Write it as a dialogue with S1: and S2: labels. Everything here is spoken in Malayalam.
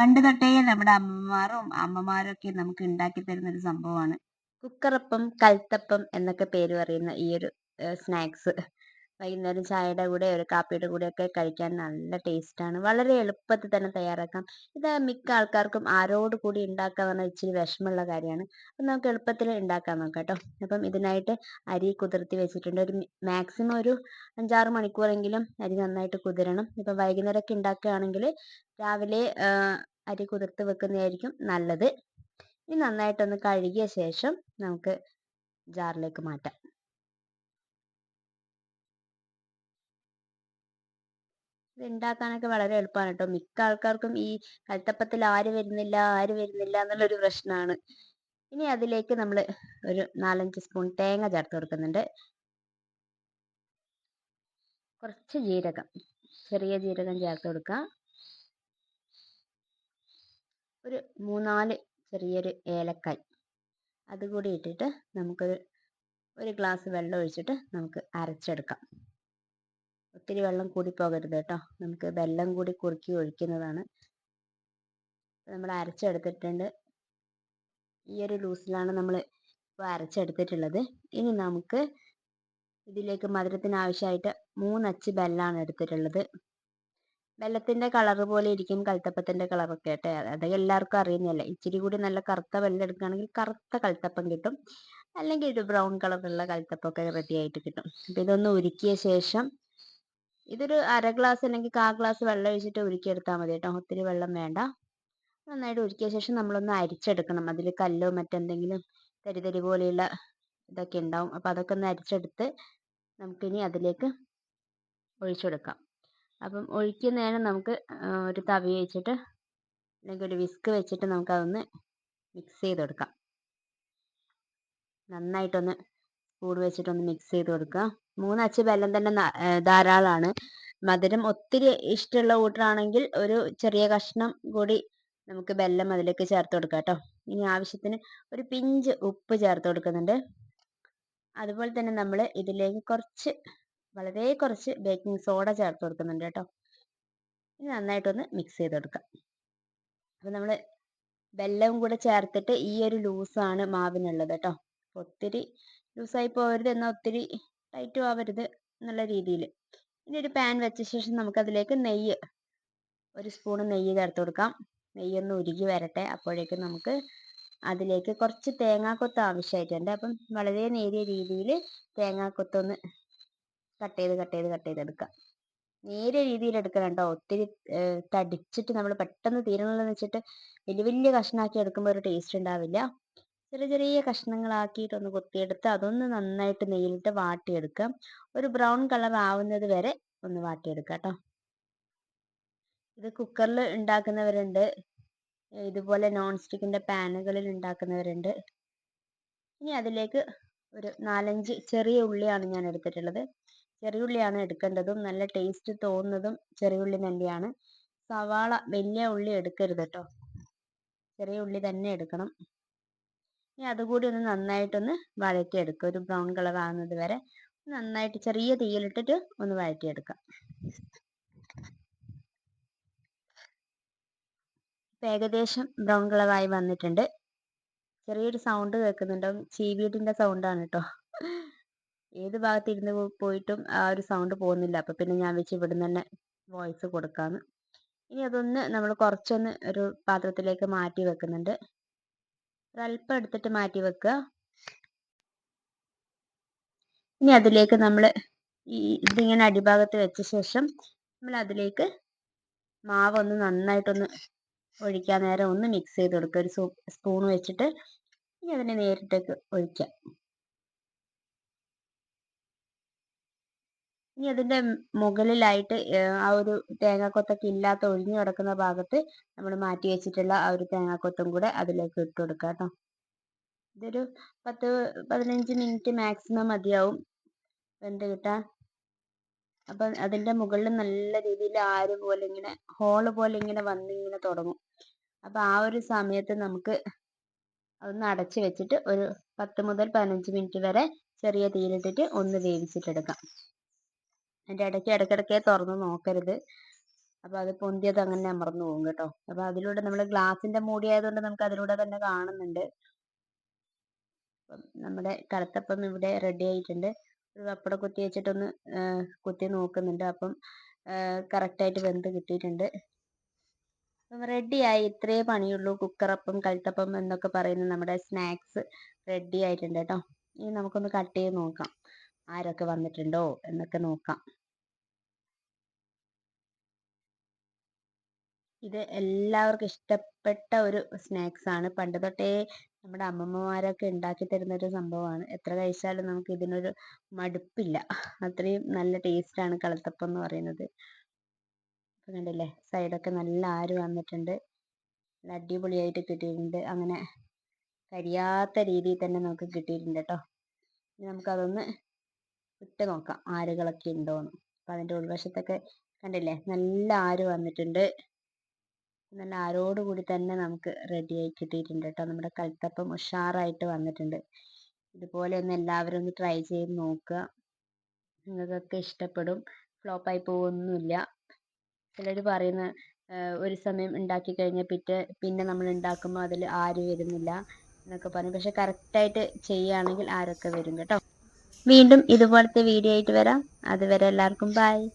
S1: പണ്ട് തൊട്ടേ നമ്മുടെ അമ്മമാരും അമ്മമാരൊക്കെ നമുക്ക് ഉണ്ടാക്കി തരുന്ന ഒരു സംഭവമാണ്. കുക്കറപ്പം കൽത്തപ്പം എന്നൊക്കെ പേര് പറയുന്ന ഈ ഒരു സ്നാക്സ്. വൈകുന്നേരം ചായയുടെ കൂടെ ഒരു കാപ്പിയുടെ ഒക്കെ കഴിക്കാൻ നല്ല ടേസ്റ്റാണ് വളരെ എളുപ്പത്തിൽ തന്നെ തയ്യാറാക്കാം. ഇത് മിക്ക ആൾക്കാർക്കും ആരോട് കൂടി ഉണ്ടാക്കുക പറഞ്ഞാൽ ഇച്ചിരി വിഷമമുള്ള കാര്യമാണ്. അപ്പം നമുക്ക് എളുപ്പത്തിൽ ഉണ്ടാക്കാൻ നോക്കാം കേട്ടോ. അപ്പം ഇതിനായിട്ട് അരി കുതിർത്തി വെച്ചിട്ടുണ്ട്. ഒരു മാക്സിമം ഒരു അഞ്ചാറ് മണിക്കൂറെങ്കിലും അരി നന്നായിട്ട് കുതിരണം. ഇപ്പം വൈകുന്നേരമൊക്കെ ഉണ്ടാക്കുകയാണെങ്കിൽ രാവിലെ അരി കുതിർത്ത് വെക്കുന്നതായിരിക്കും നല്ലത്. ഇനി നന്നായിട്ടൊന്ന് കഴുകിയ ശേഷം നമുക്ക് ജാറിലേക്ക് മാറ്റാം. ഇത് ഉണ്ടാക്കാനൊക്കെ വളരെ എളുപ്പമാണ് കേട്ടോ. മിക്ക ആൾക്കാർക്കും ഈ കൽത്തപ്പത്തിൽ ആര് വരുന്നില്ല ആര് വരുന്നില്ല എന്നുള്ളൊരു പ്രശ്നമാണ് ഇനി അതിലേക്ക് നമ്മൾ ഒരു നാലഞ്ച് സ്പൂൺ തേങ്ങ ചേർത്ത് കൊടുക്കുന്നുണ്ട്. കുറച്ച് ജീരകം ചെറിയ ജീരകം ചേർത്ത് കൊടുക്കുക. ഒരു മൂന്നാൽ ചെറിയൊരു ഏലക്കായ്. അതുകൂടി ഇട്ടിട്ട് നമുക്കൊരു ഒരു ഗ്ലാസ് വെള്ളം ഒഴിച്ചിട്ട് നമുക്ക് അരച്ചെടുക്കാം. ഒത്തിരി വെള്ളം കൂടി പോകരുത് കേട്ടോ. നമുക്ക് വെള്ളം കൂടി കുറുക്കി ഒഴിക്കുന്നതാണ്. നമ്മൾ അരച്ചെടുത്തിട്ടുണ്ട്. ഈ ഒരു ലൂസിലാണ് നമ്മൾ ഇപ്പോൾ അരച്ചെടുത്തിട്ടുള്ളത്. ഇനി നമുക്ക് ഇതിലേക്ക് മധുരത്തിന് ആവശ്യമായിട്ട് മൂന്നച്ച് ബെല്ലാണ് എടുത്തിട്ടുള്ളത്. വെള്ളത്തിന്റെ കളർ പോലെ ഇരിക്കും കൽത്തപ്പത്തിന്റെ കളറൊക്കെ ആയിട്ട് അത് എല്ലാവർക്കും അറിയുന്നതല്ലേ. ഇച്ചിരി കൂടി നല്ല കറുത്ത വെള്ളം എടുക്കുകയാണെങ്കിൽ കറുത്ത കൽത്തപ്പം കിട്ടും. അല്ലെങ്കിൽ ഒരു ബ്രൗൺ കളറുള്ള കൽത്തപ്പമൊക്കെ റെഡി ആയിട്ട് കിട്ടും. അപ്പം ഇതൊന്ന് ഉരുക്കിയ ശേഷം ഇതൊരു അര ഗ്ലാസ് അല്ലെങ്കിൽ കാ ഗ്ലാസ് വെള്ളം ഒഴിച്ചിട്ട് ഉരുക്കിയെടുത്താൽ മതി കേട്ടോ. ഒത്തിരി വെള്ളം വേണ്ട. നന്നായിട്ട് ഉരുക്കിയ ശേഷം നമ്മളൊന്ന് അരിച്ചെടുക്കണം. അതിൽ കല്ലോ മറ്റെന്തെങ്കിലും തരി പോലെയുള്ള ഇതൊക്കെ ഉണ്ടാവും. അപ്പോൾ അതൊക്കെ ഒന്ന് അരിച്ചെടുത്ത് നമുക്കിനി അതിലേക്ക് ഒഴിച്ചെടുക്കാം അപ്പം ഒഴിക്കുന്നതിന് നമുക്ക് ഒരു തവി വെച്ചിട്ട് അല്ലെങ്കിൽ ഒരു വിസ്ക് വെച്ചിട്ട് നമുക്കതൊന്ന് മിക്സ് ചെയ്തെടുക്കാം. നന്നായിട്ടൊന്ന് സ്പൂൺ വെച്ചിട്ടൊന്ന് മിക്സ് ചെയ്ത് കൊടുക്കുക മൂന്ന് അച്ച് വെല്ലം തന്നെ ധാരാളമാണ് മധുരം ഒത്തിരി ഇഷ്ടമുള്ള കൂട്ടറാണെങ്കിൽ ഒരു ചെറിയ കഷ്ണം കൂടി നമുക്ക് വെല്ലം അതിലേക്ക് ചേർത്ത് കൊടുക്കാം കേട്ടോ ഇനി ആവശ്യത്തിന് ഒരു പിഞ്ച് ഉപ്പ് ചേർത്ത് കൊടുക്കുന്നുണ്ട്. അതുപോലെ തന്നെ നമ്മൾ ഇതിലേക്ക് കുറച്ച് വളരെ കുറച്ച് ബേക്കിംഗ് സോഡ ചേർത്ത് കൊടുക്കുന്നുണ്ട് കേട്ടോ ഇനി നന്നായിട്ടൊന്ന് മിക്സ് ചെയ്ത് കൊടുക്കാം. അപ്പോൾ നമ്മൾ വെല്ലവും കൂടെ ചേർത്തിട്ട് ഈ ഒരു ലൂസാണ് മാവിനുള്ളത് കേട്ടോ ഒത്തിരി ലൂസായി പോകരുത് എന്നാൽ ഒത്തിരി ടൈറ്റും ആവരുത് എന്നുള്ള രീതിയിൽ ഇനി ഒരു പാൻ വെച്ച ശേഷം നമുക്കതിലേക്ക് നെയ്യ് ഒരു സ്പൂൺ നെയ്യ് ചേർത്ത് കൊടുക്കാം. നെയ്യ് ഒന്ന് ഉരുകി വരട്ടെ. അപ്പോഴേക്കും നമുക്ക് അതിലേക്ക് കുറച്ച് തേങ്ങാക്കൊത്ത് ആവശ്യമായിട്ടുണ്ട് അപ്പം വളരെ നേരിയ രീതിയിൽ തേങ്ങാക്കൊത്തൊന്ന് കട്ട് ചെയ്ത് കട്ട് ചെയ്ത് കട്ട് ചെയ്തെടുക്കാം നേരിയ രീതിയിൽ എടുക്കണം കേട്ടോ. ഒത്തിരി തടിച്ചിട്ട് നമ്മൾ പെട്ടെന്ന് തീരണമെന്ന് വെച്ചിട്ട് വലിയ വലിയ കഷ്ണാക്കി എടുക്കുമ്പോൾ ഒരു ടേസ്റ്റ് ഉണ്ടാവില്ല. ചെറിയ ചെറിയ കഷ്ണങ്ങളാക്കിയിട്ട് ഒന്ന് കൊത്തിയെടുത്ത് അതൊന്ന് നന്നായിട്ട് നെയ്യിലിട്ട് വാട്ടിയെടുക്കാം ഒരു ബ്രൗൺ കളർ ആവുന്നത് വരെ ഒന്ന് വാട്ടിയെടുക്കാം കേട്ടോ. ഇത് കുക്കറിൽ ഉണ്ടാക്കുന്നവരുണ്ട്. ഇതുപോലെ നോൺ സ്റ്റിക്കിന്റെ പാനുകളിൽ ഉണ്ടാക്കുന്നവരുണ്ട്. ഇനി അതിലേക്ക് ഒരു നാലഞ്ച് ചെറിയ ഉള്ളിയാണ് ഞാൻ എടുത്തിട്ടുള്ളത്. ചെറിയ ഉള്ളിയാണ് എടുക്കേണ്ടതും നല്ല ടേസ്റ്റ് തോന്നുന്നതും ചെറിയ ഉള്ളി തന്നെയാണ്. സവാള വലിയ ഉള്ളി എടുക്കരുത് കേട്ടോ. ചെറിയ ഉള്ളി തന്നെ എടുക്കണം. ഇനി അതുകൂടി ഒന്ന് നന്നായിട്ടൊന്ന് വഴറ്റിയെടുക്കുക. ഒരു ബ്രൗൺ കളർ ആകുന്നത് വരെ നന്നായിട്ട് ചെറിയ തീയിലിട്ടിട്ട് ഒന്ന് വഴറ്റിയെടുക്കാം ഏകദേശം ബ്രൗൺ കളറായി വന്നിട്ടുണ്ട്. ചെറിയൊരു സൗണ്ട് കേൾക്കുന്നുണ്ടാവും ചീവീടിന്റെ സൗണ്ടാണ് കേട്ടോ. ഏത് ഭാഗത്ത് ഇരുന്ന് പോയിട്ടും ആ ഒരു സൗണ്ട് പോകുന്നില്ല. അപ്പം പിന്നെ ഞാൻ വെച്ച് ഇവിടുന്ന് തന്നെ വോയിസ് കൊടുക്കാമെന്ന് ഇനി അതൊന്ന് നമ്മൾ കുറച്ചൊന്ന് ഒരു പാത്രത്തിലേക്ക് മാറ്റി വെക്കുന്നുണ്ട്. ഒരല്പം എടുത്തിട്ട് മാറ്റി വെക്കുക. ഇനി അതിലേക്ക് നമ്മൾ ഈ ഇതിങ്ങനെ അടിഭാഗത്ത് വെച്ച ശേഷം നമ്മൾ അതിലേക്ക് മാവ് ഒന്ന് നന്നായിട്ടൊന്ന് ഒഴിക്കാൻ നേരം ഒന്ന് മിക്സ് ചെയ്ത് കൊടുക്കുക. ഒരു സ്പൂൺ വെച്ചിട്ട് ഇനി അതിനെ നേരിട്ടേക്ക് ഒഴിക്കാം. ഇനി അതിന്റെ മുകളിലായിട്ട് ആ ഒരു തേങ്ങാക്കൊത്തൊക്കെ ഇല്ലാത്ത ഒഴിഞ്ഞു കിടക്കുന്ന ഭാഗത്ത് നമ്മൾ മാറ്റി വെച്ചിട്ടുള്ള ആ ഒരു തേങ്ങാക്കൊത്തും കൂടെ അതിലേക്ക് ഇട്ട് കൊടുക്കുക കേട്ടോ. ഇതൊരു പത്ത് പതിനഞ്ച് മിനിറ്റ് മാക്സിമം മതിയാവും വെന്ത് കിട്ടാൻ. അപ്പൊ അതിന്റെ മുകളിൽ നല്ല രീതിയിൽ ആര് പോലെ ഇങ്ങനെ ഹോൾ പോലെ ഇങ്ങനെ വന്നിങ്ങനെ തുടങ്ങും. അപ്പൊ ആ ഒരു സമയത്ത് നമുക്ക് അതൊന്ന് അടച്ച് വെച്ചിട്ട് ഒരു പത്ത് മുതൽ പതിനഞ്ച് മിനിറ്റ് വരെ ചെറിയ തീയിലിട്ടിട്ട് ഒന്ന് വേവിച്ചിട്ടെടുക്കാം അതിന്റെ ഇടയ്ക്ക് ഇടയ്ക്കിടയ്ക്ക് തുറന്ന് നോക്കരുത്. അപ്പോൾ അത് പൊന്തിയത് അങ്ങനെ അമർന്നു പോകും കേട്ടോ. അപ്പോൾ അതിലൂടെ നമ്മൾ ഗ്ലാസിന്റെ മൂടി ആയതുകൊണ്ട് നമുക്ക് അതിലൂടെ തന്നെ കാണുന്നുണ്ട്. നമ്മുടെ കലത്തപ്പം ഇവിടെ റെഡി ആയിട്ടുണ്ട്. ഒരു പപ്പടം കുത്തി വെച്ചിട്ടൊന്ന് കുത്തി നോക്കുന്നുണ്ട്. അപ്പം കറക്റ്റായിട്ട് വെന്ത് കിട്ടിയിട്ടുണ്ട്. അപ്പം റെഡിയായി ഇത്രയേ പണിയുള്ളൂ. കുക്കറപ്പം കഴുത്തപ്പം എന്നൊക്കെ പറയുന്ന നമ്മുടെ സ്നാക്സ് റെഡി ആയിട്ടുണ്ട് കേട്ടോ. ഇനി നമുക്കൊന്ന് കട്ട് ചെയ്ത് നോക്കാം. ആരൊക്കെ വന്നിട്ടുണ്ടോ എന്നൊക്കെ നോക്കാം. ഇത് എല്ലാവർക്കും ഇഷ്ടപ്പെട്ട ഒരു സ്നാക്സ് ആണ്. പണ്ട് തൊട്ടേ നമ്മുടെ അമ്മമ്മമാരൊക്കെ ഉണ്ടാക്കി തരുന്ന ഒരു സംഭവമാണ്. എത്ര കഴിച്ചാലും നമുക്ക് ഇതിനൊരു മടുപ്പില്ല. അത്രയും നല്ല ടേസ്റ്റ് ആണ് കളത്തപ്പം എന്ന് പറയുന്നത്. കണ്ടില്ലേ സൈഡൊക്കെ നല്ല ആര് വന്നിട്ടുണ്ട്. നല്ല അടിപൊളിയായിട്ട് കിട്ടിയിട്ടുണ്ട്. അങ്ങനെ കരിയാത്ത രീതിയിൽ തന്നെ നമുക്ക് കിട്ടിയിട്ടുണ്ട് കേട്ടോ ഇനി നമുക്കതൊന്ന് ഇട്ട് നോക്കാം ആരുകളൊക്കെ ഉണ്ടോന്ന്. അപ്പൊ അതിന്റെ ഉൾവശത്തൊക്കെ കണ്ടില്ലേ നല്ല ആര് വന്നിട്ടുണ്ട്. നല്ല ആരോട് കൂടി തന്നെ നമുക്ക് റെഡിയായി കിട്ടിയിട്ടുണ്ട് കേട്ടോ. നമ്മുടെ കൽത്തപ്പം ഉഷാറായിട്ട് വന്നിട്ടുണ്ട്. ഇതുപോലെ ഒന്ന് എല്ലാവരും ഒന്ന് ട്രൈ ചെയ്ത് നോക്കുക. നിങ്ങൾക്കൊക്കെ ഇഷ്ടപ്പെടും. ഫ്ലോപ്പായി പോകുന്നില്ല ചിലർ പറയുന്ന ഒരു സമയം ഉണ്ടാക്കി കഴിഞ്ഞാൽ പിറ്റേ പിന്നെ നമ്മൾ ഉണ്ടാക്കുമ്പോൾ അതിൽ ആര് വരുന്നില്ല എന്നൊക്കെ പറയും. പക്ഷെ കറക്റ്റായിട്ട് ചെയ്യുകയാണെങ്കിൽ ആരൊക്കെ വരും കേട്ടോ. വീണ്ടും ഇതുപോലത്തെ വീഡിയോ ആയിട്ട് വരാം. അതുവരെ എല്ലാവർക്കും ബൈ